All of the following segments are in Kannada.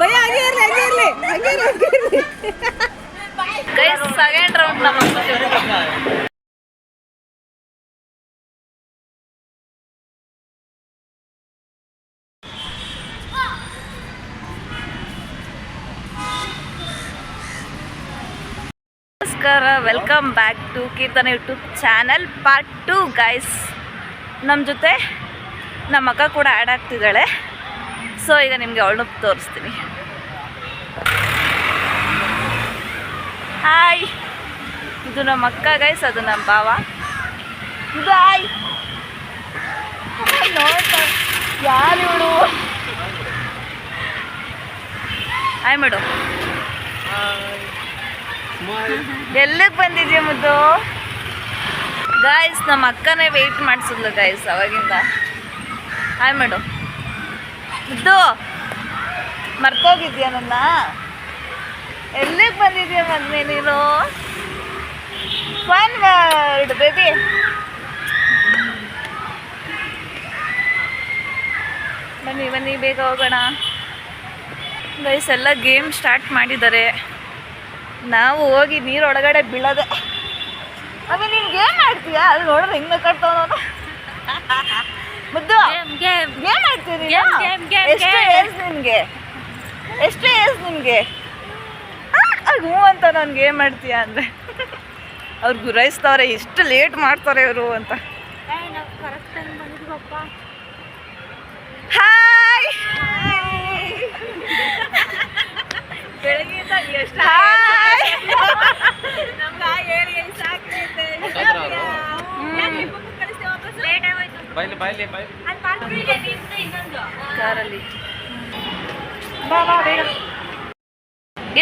ಭಯ ಹಂಗೆ ಇರ್ಲಿ ಹಂಗೆ ಇರ್ಲಿ ಹಂಗೆ ಇರ್ಲಿ ಹಂಗೆ ಇರ್ಲಿ ಗೈಸ್ ಸೆಕೆಂಡ್ ರೌಂಡ್ ನಮ್ಮ ನಮಸ್ಕಾರ welcome back to Keerthana YouTube channel part two guys ನಮ್ಮ ಜೊತೆ ನಮ್ಮ ಅಕ್ಕ ಕೂಡ ಆ್ಯಡ್ ಆಗ್ತಿದ್ದಾಳೆ. ಸೊ ಈಗ ನಿಮಗೆ ಅವಳನ್ನ ತೋರಿಸ್ತೀನಿ. ಹಾಯ್ ಇದು ನಮ್ಮ ಅಕ್ಕ ಗೈಸ್ ಅದು ನಮ್ಮ ಭಾವ. ಇದು ಹಾಯ್ ನೋಡ್ತಾ ಯಾರು ಇವಳು? ಹಾಯ್ ಮೇಡಮ್ ಎಲ್ಲಿಗೆ ಬಂದಿದ್ಯಾ ಮುದ್ದು? ಗಾಯ್ಸ್ ನಮ್ಮ ಅಕ್ಕನೇ ವೆಯ್ಟ್ ಮಾಡಿಸಿದ್ಲು ಗಾಯ್ಸ್ ಅವಾಗಿಂದ. ಹಾಯ್ ಮೇಡಮ್ ಮುದ್ದು ಮರ್ತೋಗಿದ್ಯಾ ನನ್ನ? ಎಲ್ಲಿಗೆ ಬಂದಿದ್ಯಾ ಮದ್ವೆ ನೀನು? ಫನ್ ವರ್ಡ್ ಬೇಬಿ ಬನ್ನಿ ಬನ್ನಿ, ಬೇಗ ಹೋಗೋಣ. ಗೈಸ್ ಎಲ್ಲ ಗೇಮ್ ಸ್ಟಾರ್ಟ್ ಮಾಡಿದ್ದಾರೆ. ನಾವು ಹೋಗಿ ನೀರೊಳಗಡೆ ಬೀಳೋದೆ. ಆಮೇಲೆ ನೀನು ಗೇಮ್ ಆಡ್ತೀಯಾ? ಅದು ನೋಡಿದ್ರೆ ಹೆಂಗೆ ನಾನು ಮುದ್ದು. ಗೇಮ್ ಆಡ್ತೀರಿ ಎಷ್ಟು ಏಜ್ ನಿನಗೆ? ಎಷ್ಟು ಏಜ್ ನಿನಗೆ? ಹ್ಞೂ ಅಂತ ನಾನು ಗೇಮ್ ಮಾಡ್ತೀಯ ಅಂದರೆ. ಅವ್ರು ಗುರಾಯಿಸ್ತವ್ರೆ ಎಷ್ಟು ಲೇಟ್ ಮಾಡ್ತಾರೆ ಇವರು ಅಂತ. ಹಾಯ್ ಹಾಯ್ ಬಾಯ್ಲಿ ಬಾಯ್ಲಿ ಬಾಯ್ಲಿ ಕಾರಲ್ಲಿ. ಬಾ ಬಾ ಬೇಗ.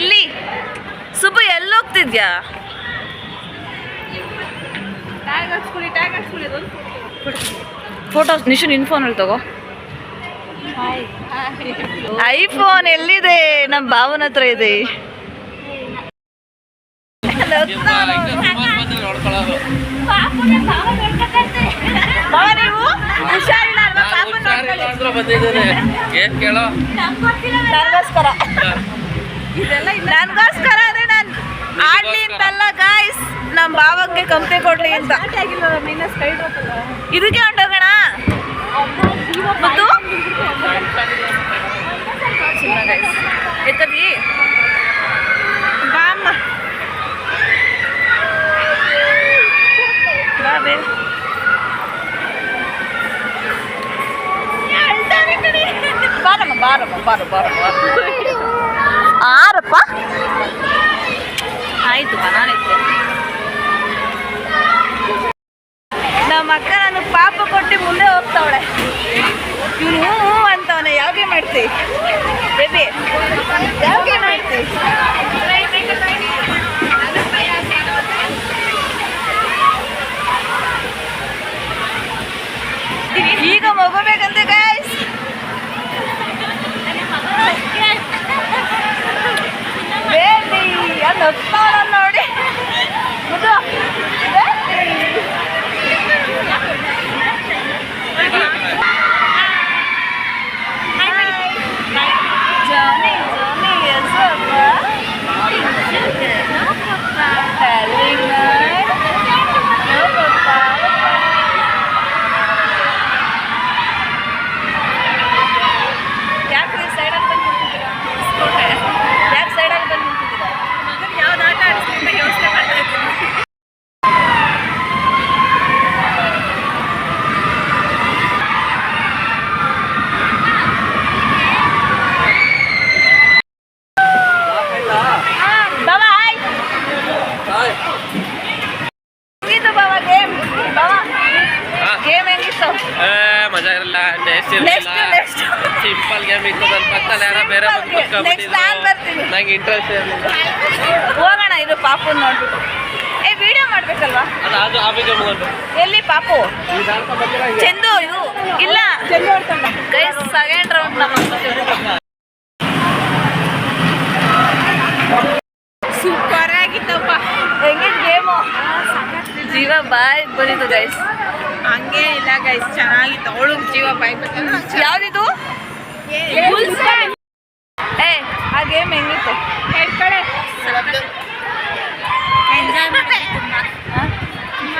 ಇಲ್ಲಿ ಸುಬ್ಬು ಎಲ್ಲಿ ಹೋಗ್ತಿದ್ಯಾ ಫೋಟೋಸ್ ನಿಶು ನಿನ್ ಫೋನಲ್ಲಿ ತಗೋ. ಐಫೋನ್ ಎಲ್ಲಿದೆ? ನಮ್ಮ ಭಾವನ ಹತ್ರ ಇದೆ. ನೀವು ಹುಷಾರಿಲ್ಲ ಅಲ್ವಾ ಬಂದಿದ್ದೇನೆ ಏನ್ ಕೇಳೋ ನಾನು ಆಡ್ಲಿ ಅಂತಲ್ಲ ಗಾಯ್ಸ್ ನಮ್ಮ ಭಾವಕ್ಕೆ ಕಂಪ್ನಿ ಕೊಡ್ಲಿ ಅಂತ. ಇದಕ್ಕೆ ಹೊಂಟೋಗೋಣ ಆರಪ್ಪ? ಆಯ್ತು ನಾನೈತೆ ನಮ್ಮ ಅಕ್ಕ ನಾನು ಪಾಪ ಕೊಟ್ಟು ಮುಂದೆ ಹೋಗ್ತಾವಳೆ ಇವನು ಹ್ಞೂ ಹ್ಞೂ ಅಂತವನೆ ಯಾವಾಗೆ ಮಾಡ್ತಿ ಬೇಬಿ ಯಾವಾಗೆ ಮಾಡ್ತಿ ಈಗ ಮಗೋಬೇಕಂತೆ ಗಾಯ್ಸ್ ಬೇಬಿ ಅದು ಹೋಗ್ತಾವಳ ನೋಡಿ ಮುದ್ದು Johnny, Johnny, yes, Papa. Telling her. No, Papa. ಯಾಕ್ರಿ ಸೈಡಲ್ಲಿ ಬಂದು ನಿಂತಿದ್ದೀರಾ ಯಾಕೆ ಸೈಡಲ್ಲಿ ಬಂದು ನಿಂತಿದ್ದೀರಾ ಮಗನಿಗೆ ಯಾವ್ದು ಆಟ ಆಡಿಸ್ಲಿ ಅಂತ ಯೋಚನೆ ಮಾಡ್ತಾ ಇದ್ದೀನಿ ಬಾಬಾ ಹಾಯ್ ಹೆಂಗಿತ್ತು ಬಾಬಾ ಗೇಮ್ ಬಾಬಾ ಗೇಮ್ ಹೆಂಗಿತ್ತು ಏ ಮಜಾ ಇರಲ್ಲ ಟೇಸ್ಟ್ ನೆಕ್ಸ್ಟ್ ಇರಲಿಲ್ಲ ನೆಕ್ಸ್ಟ್ ಸಿಂಪಲ್ ಗೇಮ್ ಇತ್ತು ನನ್ನ ಪಕ್ಕದಲ್ಲಿ ಯಾರೋ ಬೇರೆ ಬಂದು Simple game. Next ನಾನ್ ಬರ್ತೀನಿ. ಕೂತ್ಕೊಂಡ್ಬಿಟ್ಟಿದ್ರು ನಂಗೆ ಇಂಟ್ರೆಸ್ಟ್ ಇರಲಿಲ್ಲ ಹೋಗೋಣ ಇದು ಪಾಪು ನೋಡ್ಬಿಟ್ಟು. ಏ ವಿಡಿಯೋ ಮಾಡ್ಬೇಕಲ್ವಾ? ಅದು ಎಲ್ಲಿ ಪಾಪು? ಚಂದು ಇದು? ಇಲ್ಲ. ಗೈಸ್ ಸೆಕೆಂಡ್ ರೌಂಡ್ ನಮ್ಮ ಸೂಪರ್ ಆಗಿತ್ತಪ್ಪ. ಹೆಂಗೆ ಗೇಮು ಜೀವ ಬಾಯ್ ಬಂದಿತ್ತು ಗೈಸ್ ಹಂಗೆ ಇಲ್ಲ ಗೈಸ್ ಚೆನ್ನಾಗಿತ್ತು. ಅವಳು ಜೀವ ಬಾಯ್ ಬಂದ್ರೆ ಯಾವ್ದಿದು? ಏ ಆ ಗೇಮ್ ಹೆಂಗಿತ್ತು?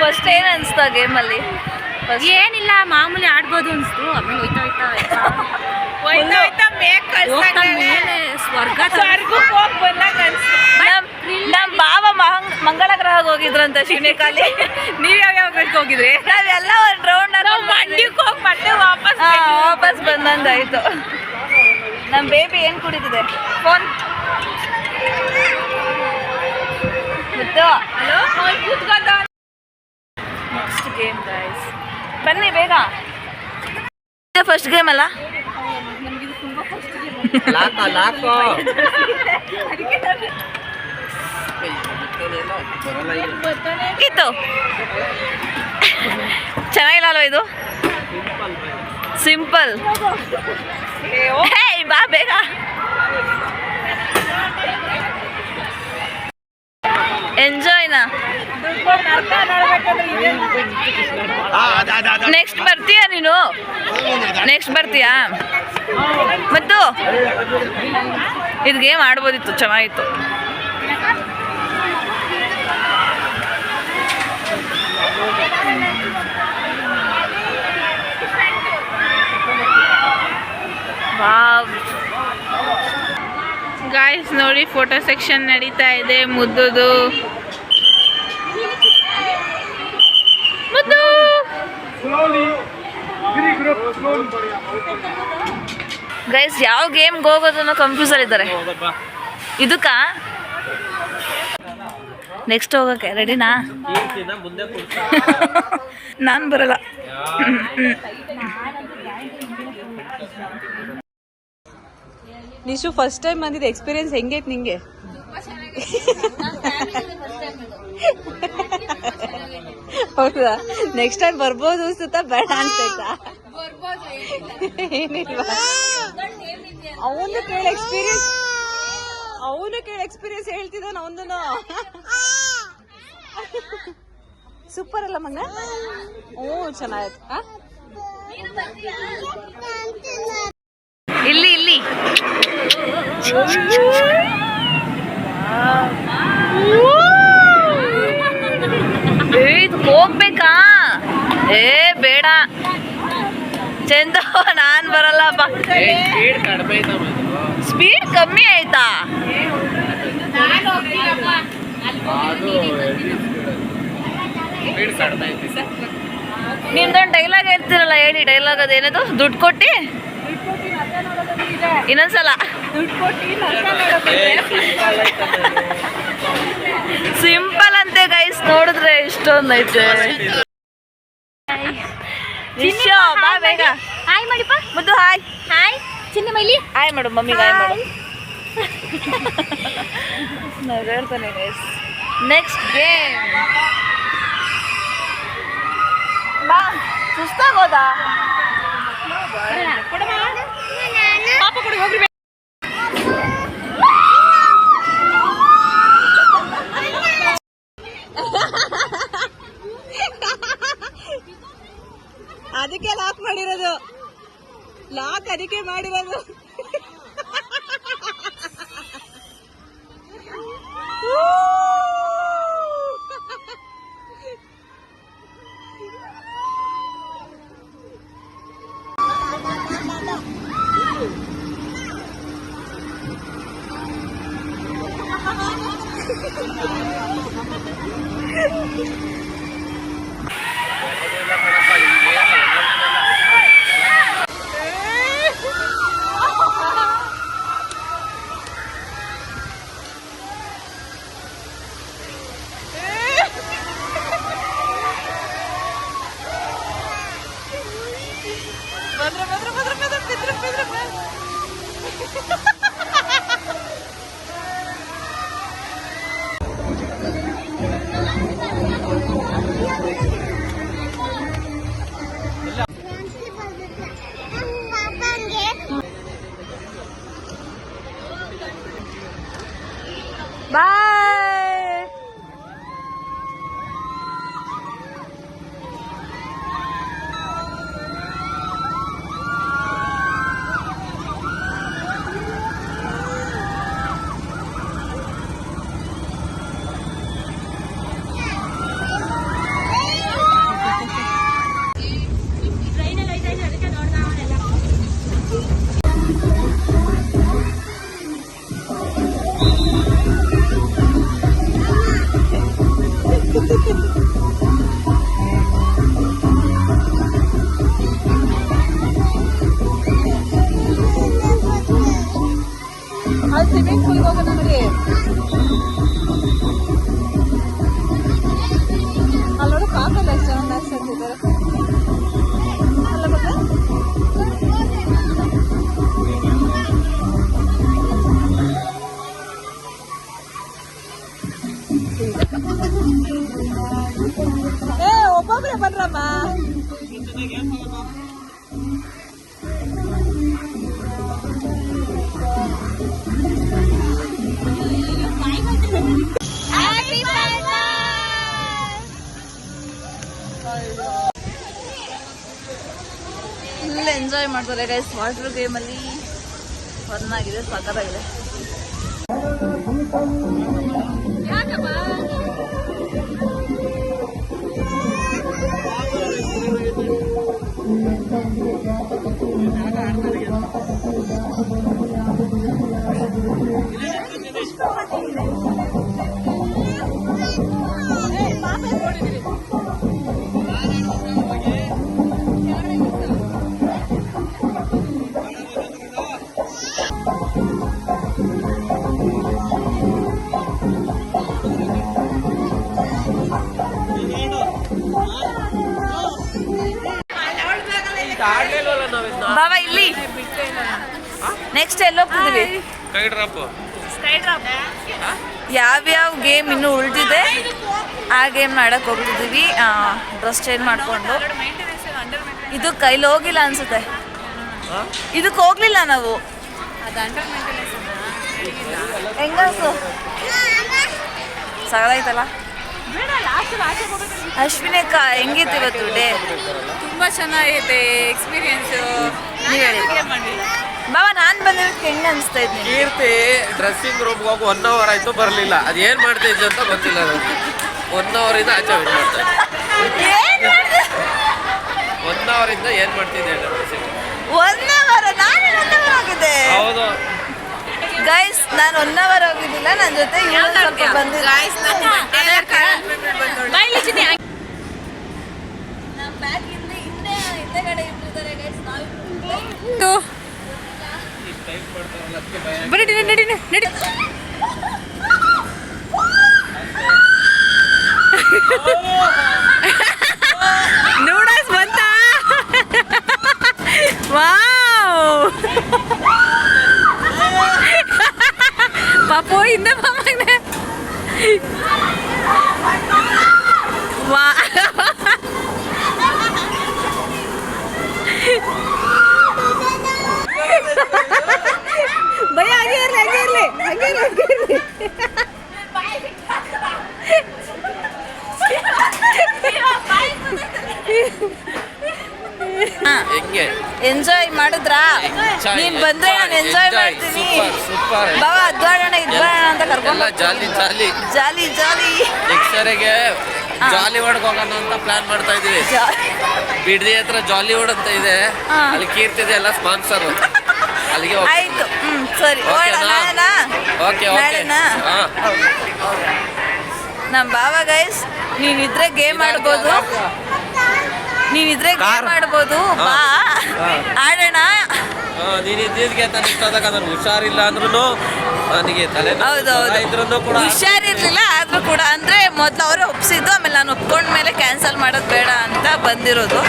ಫಸ್ಟ್ ಏನು ಅನಿಸ್ತು ಆ ಗೇಮಲ್ಲಿ ಫಸ್ಟ್ ಏನಿಲ್ಲ ಮಾಮೂಲಿ ಆಡ್ಬೋದು ಅನ್ಸ್ತು. ಆಮೇಲೆ ಹೋಯ್ತಾ ಹೋಯ್ತಾ ಹೋಯ್ತಾ ಹೋಯ್ತಾ ಮೇಕ್ ಹೋಗ್ತಾ ಕಳ್ಸಂಗಳೆ ಮೇಲೆ ಸ್ವರ್ಗ ಸ್ವರ್ಗಕ್ಕೆ ಹೋಗಿ ಬಂದಾಗ ಅನ್ಸ್ತು. ನಮ್ ನಮ್ ಬಾವ ಮಹಂಗ್ ಮಂಗಳ ಗ್ರಹಕ್ಕೆ ಹೋಗಿದ್ರಂತ ಶಿವನೇಕಾಲಿ ನೀವ್ ಯಾವ ಯಾವ ಗಂಟೆ ಹೋಗಿದ್ರಿ? ನಾವೆಲ್ಲ ಒಂದ್ ರೌಂಡ್ ನಾವು ಮಂಡ್ಯಕ್ಕೆ ಹೋಗಿ ಮತ್ತೆ ವಾಪಸ್ ವಾಪಸ್ ಬಂದಂಗಾಯ್ತು. ನಮ್ ಬೇಬಿ ಏನು ಕುಡಿತಿದೆ? ಫೋನ್ ಹಲೋ ಕೂತ್ಕೊಂಡ ನೆಕ್ಸ್ಟ್ ಗೇಮ್ ಗೈಸ್ ಬನ್ನಿ ಬೇಗ. ಫಸ್ಟ್ ಗೇಮ್ ಅಲ್ಲ? ಇತ್ತು ಚೆನ್ನಾಗಿಲ್ಲ ಅಲ್ವಾ ಇದು? ಸಿಂಪಲ್ ಹೇ ಬಾ ಬೇಗ. ಎಂಜಾಯ್ನಾ ನೆಕ್ಸ್ಟ್ ಬರ್ತೀಯಾ ನೀನು? ನೆಕ್ಸ್ಟ್ ಬರ್ತೀಯಾ? ಮತ್ತು ಇದು ಗೇಮ್ ಆಡ್ಬೋದಿತ್ತು ಚೆನ್ನಾಗಿತ್ತು. ಗಾಯ್ಸ್ ನೋಡಿ ಫೋಟೋ ಸೆಕ್ಷನ್ ನಡೀತಾ ಇದೆ ಮುದ್ದುದು. ಮುದ್ದು! ಗೈಸ್ ಯಾವ ಗೇಮ್ಗೆ ಹೋಗೋದನ್ನು ಅನ್ನೋ ಕನ್ಫ್ಯೂಸ್ ಇದ್ದಾರೆ. ಇದಕ್ಕ? ನೆಕ್ಸ್ಟ್ ಹೋಗಕ್ಕೆ ರೆಡಿನಾ ನಾನು ಬರಲ್ಲ. ನಿಶು ಫಸ್ಟ್ ಟೈಮ್ ಬಂದಿದ್ದ ಎಕ್ಸ್ಪೀರಿಯನ್ಸ್ ಹೆಂಗೈತೆ ನಿಂಗೆ? ಹೌದಾ? ನೆಕ್ಸ್ಟ್ ಟೈಮ್ ಬರ್ಬೋದು ಅನ್ಸುತ್ತಾ? ಬೇಡ ಅನ್ಸೈತಾ ಏನಿಲ್ವಾ? ಅವನು ಕೇಳಿ ಎಕ್ಸ್ಪೀರಿಯನ್ಸ್ ಅವನು ಕೇಳಿ ಎಕ್ಸ್ಪೀರಿಯನ್ಸ್ ಹೇಳ್ತಿದ್ದಾನ ಅವನು ಸೂಪರ್ ಅಲ್ಲ ಮಗ ಹ್ಞೂ ಚೆನ್ನಾಯ್ತು ಆ? ಇಲ್ಲಿ ಇಲ್ಲಿ ಏ, ಇದ್ ಹೋಗ್ಬೇಕಾ? ಏ ಬೇಡ. ಚಂದ ನಾನ್ ಬರಲ್ಲಪ್ಪ ಸ್ಪೀಡ್ ಕಮ್ಮಿ ಆಯ್ತಾ? ನಿಮ್ದೊಂದು ಡೈಲಾಗ್ ಹೇಳ್ತೀರಲ್ಲ ಹೇಳಿ ಡೈಲಾಗ್ ಅದೇನದು? ದುಡ್ಡು ಕೊಟ್ಟಿ? ಇನ್ನೊಂದ್ಸಲ. ಸಿಂಪಲ್ ಅಂತೆ ಗೈಸ್ ನೋಡಿದ್ರೆ ಇಷ್ಟೊಂದು ಐತೆ. ಬಾ ಬೇಗ. ಹಾಯ್ ಮಾಡಿಪ್ಪ ಮುದ್ದು ಹಾಯ್ ಹಾಯ್ ಚಿನ್ನ ಮೈಲಿ. ಹಾಯ್ ಮಾಡು ಮಮ್ಮಿಗೆ ಹಾಯ್ ಮಾಡು ನಗಾಡ್ತಾನೆ ಗೈಸ್ ನೆಕ್ಸ್ಟ್ ಗೇಮ್ ಬಾ ಸುಸ್ತಾಗೋದಾ? ಅದಕ್ಕೆ Bye! ಫುಲ್ ಎಂಜಾಯ್ ಮಾಡ್ತಾರೆ ಗೈಸ್ ವಾಟರ್ ಗೇಮಲ್ಲಿ ಫನ್ ಆಗಿದೆ ಸಖತ್ತಾಗಿದೆ ಎಲ್ಲ ಯಾವ್ಯಾವ ಗೇಮ್ ಇನ್ನೂ ಉಳಿದಿದೆ ಆ ಗೇಮ್ ಆಡಕ್ ಹೋಗ್ತಿದೀವಿ. ಡ್ರೆಸ್ ಚೇಂಜ್ ಮಾಡ್ಕೊಂಡು. ಇದು ಕೈಲಿ ಹೋಗಿಲ್ಲ ಅನ್ಸುತ್ತೆ. ಇದಕ್ಕೆ ಹೋಗ್ಲಿಲ್ಲ ನಾವು. ಹೆಂಗಸು ಅಶ್ವಿನಿ ಅಕ್ಕ ಹೆಂಗಿತ್ತು ಇವತ್ತು ಡೇ ತುಂಬಾ ಚೆನ್ನಾಗಿದೆ ಎಕ್ಸ್ಪೀರಿಯನ್ಸ್ ನೀವ್ ಹೇಳಿ. ಬಾಬಾ ನಾನ್ ಬಂದಿರೋದಕ್ಕೆ ಹೆಂಗ್ ಅನ್ಸ್ತಾ ಇದ್ದೀನಿ ಕೀರ್ತಿ ಡ್ರೆಸ್ಸಿಂಗ್ ರೂಮ್ ಹೋಗಿ ಒನ್ ಅವರ್ ಆಯ್ತು ಬರಲಿಲ್ಲ. ಅದು ಏನ್ ಮಾಡ್ತಾ ಇದ್ದೆ ಅಂತ ಗೊತ್ತಿಲ್ಲ ನನಗೆ ಒನ್ ಇಂದ ಆಚೆ ವೇಟ್ ಮಾಡ್ತಾ ಇದ್ದೆ. ಒನ್ ಅವರಿಂದ ಏನು ಮಾಡ್ತಿದ್ದೆ ಒನ್ ಅವರ್ ನಾನು ಒನ್ ಅವರ್ ಆಗಿದೆ? ಹೌದು. ಗೈಸ್ ನಾನು ಒನ್ ಅವರ್ ಹೋಗಿದ್ದಿಲ್ಲ ನನ್ನ ಜೊತೆ ಇವಳು ಸ್ವಲ್ಪ ಬಂದಿದ್ದೆ. ಬಾಯ್ಲಿ ಚಿನ್ನಿ ನಮ್ಮ ಬ್ಯಾಗ್ ಹಿಂದೆ ಹಿಂದೆ ಹಿಂದೆಗಡೆ ಇಟ್ಟಿದ್ದಾರೆ ಗೈಸ್ ನಾವಿಬ್ರು. ಬರೀ ನಡಿ ನಡಿ ನಡಿ ನೂಡಲ್ಸ್ ಬಂತ ವಾವ್ ಪಾಪು ಹಿಂದೆ ಮಗನೆ ವಾ ಭಯ ಹಾಗೆ ಇರ್ಲಿ ಹಾಗೆ ಇರ್ಲಿ ಹಾಗೆ ಇರ್ಲಿ ಹಾಗೆ ಇರ್ಲಿ ಹೆಂಗೆ ಎಂಜಾಯ್ ಮಾಡಿದ್ರಾ? ನೀನ್ ಬಂದ್ರೆ ನಾನು ಎಂಜಾಯ್ ಮಾಡ್ತೀನಿ. ಬಾವ ಅದ್ವಾಡೋಣ ಇದ್ವಾಡೋಣ ಅಂತ ಕರ್ಕೊಂಡು ಜಾಲಿ ಜಾಲಿ. ಜಾಲಿ ಜಾಲಿ. ನೆಕ್ಸ್ಟ್ ಸರಿಗೆ ಜಾಲಿ ಹೋಗೋಣ ಅಂತ ಪ್ಲಾನ್ ಮಾಡ್ತಾ ಇದೀವಿ ಬಿಡ್ದಿ ಹತ್ರ ಜಾಲಿವುಡ್ ಅಂತ ಇದೆ. ಅಲ್ಲಿ ಕೀರ್ತಿದೆ ಎಲ್ಲ ಸ್ಪಾನ್ಸರ್ ಅಲ್ಲಿಗೆ. ಆಯ್ತು. ಹ್ಮ್ ಸರಿ? ಓಕೆ ಓಕೆ ನಮ್ಮ ಬಾವ ಗೈಸ್ ನೀನಿದ್ರೆ ಗೇಮ್ ಆಡ್ಬೋದು. ನೀನಿದ್ರೆ ಗೇಮ್ ಮಾಡ್ಬೋದು ಬಾ. ಆಡೋಣ. ನೀನ್ ಇದ್ದಿದ್ಗೆ ಹುಷಾರಿಲ್ಲ ಅಂದ್ರೂ ನನಗೆ ತಲೆ ಹೌದೌದು ಇದ್ರೂ ಕೂಡ. ಹುಷಾರಿರ್ಲಿಲ್ಲ ಆದ್ರೂ ಕೂಡ. ಅಂದ್ರೆ ಮೊದ್ಲು ಅವರೇ ಒಪ್ಸಿದ್ದು ಆಮೇಲೆ ನಾನು ಒಪ್ಕೊಂಡ ಮೇಲೆ ಕ್ಯಾನ್ಸಲ್ ಮಾಡೋದು ಬೇಡ ಅಂತ ಬಂದಿರೋದು.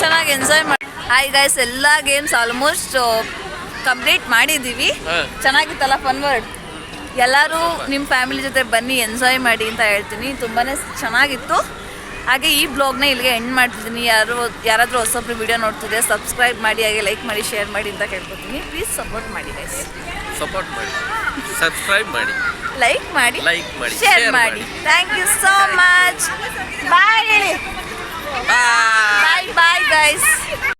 ಚೆನ್ನಾಗಿ ಎಂಜಾಯ್ ಮಾಡಿ ಹಾಯ್ ಗೈಸ್ ಎಲ್ಲ ಗೇಮ್ಸ್ ಆಲ್ಮೋಸ್ಟ್ ಕಂಪ್ಲೀಟ್ ಮಾಡಿದ್ದೀವಿ. ಚೆನ್ನಾಗಿತ್ತಲ್ಲ ಫನ್ ವರ್ಡ್ ಎಲ್ಲರೂ ನಿಮ್ಮ ಫ್ಯಾಮಿಲಿ ಜೊತೆ ಬನ್ನಿ ಎಂಜಾಯ್ ಮಾಡಿ ಅಂತ ಹೇಳ್ತೀನಿ. ತುಂಬಾನೇ ಚೆನ್ನಾಗಿತ್ತು. ಹಾಗೆ ಈ ಬ್ಲಾಗ್ನ ಇಲ್ಲಿಗೆ ಎಂಡ್ ಮಾಡ್ತಿದ್ದೀನಿ. ಯಾರು ಯಾರಾದರೂ ಹೊಸೊಬ್ರು ವಿಡಿಯೋ ನೋಡ್ತಿದ್ರೆ ಸಬ್ಸ್ಕ್ರೈಬ್ ಮಾಡಿ ಹಾಗೆ ಲೈಕ್ ಮಾಡಿ ಶೇರ್ ಮಾಡಿ ಅಂತ ಕೇಳ್ಕೊತೀನಿ. ಪ್ಲೀಸ್ ಸಪೋರ್ಟ್ ಮಾಡಿ ಗೈಸ್ ಸಪೋರ್ಟ್ ಮಾಡಿ. ಸಬ್ಸ್ಕ್ರೈಬ್ ಮಾಡಿ. ಲೈಕ್ ಮಾಡಿ ಲೈಕ್ ಮಾಡಿ, ಶೇರ್ ಮಾಡಿ. Thank you so much bye bye bye guys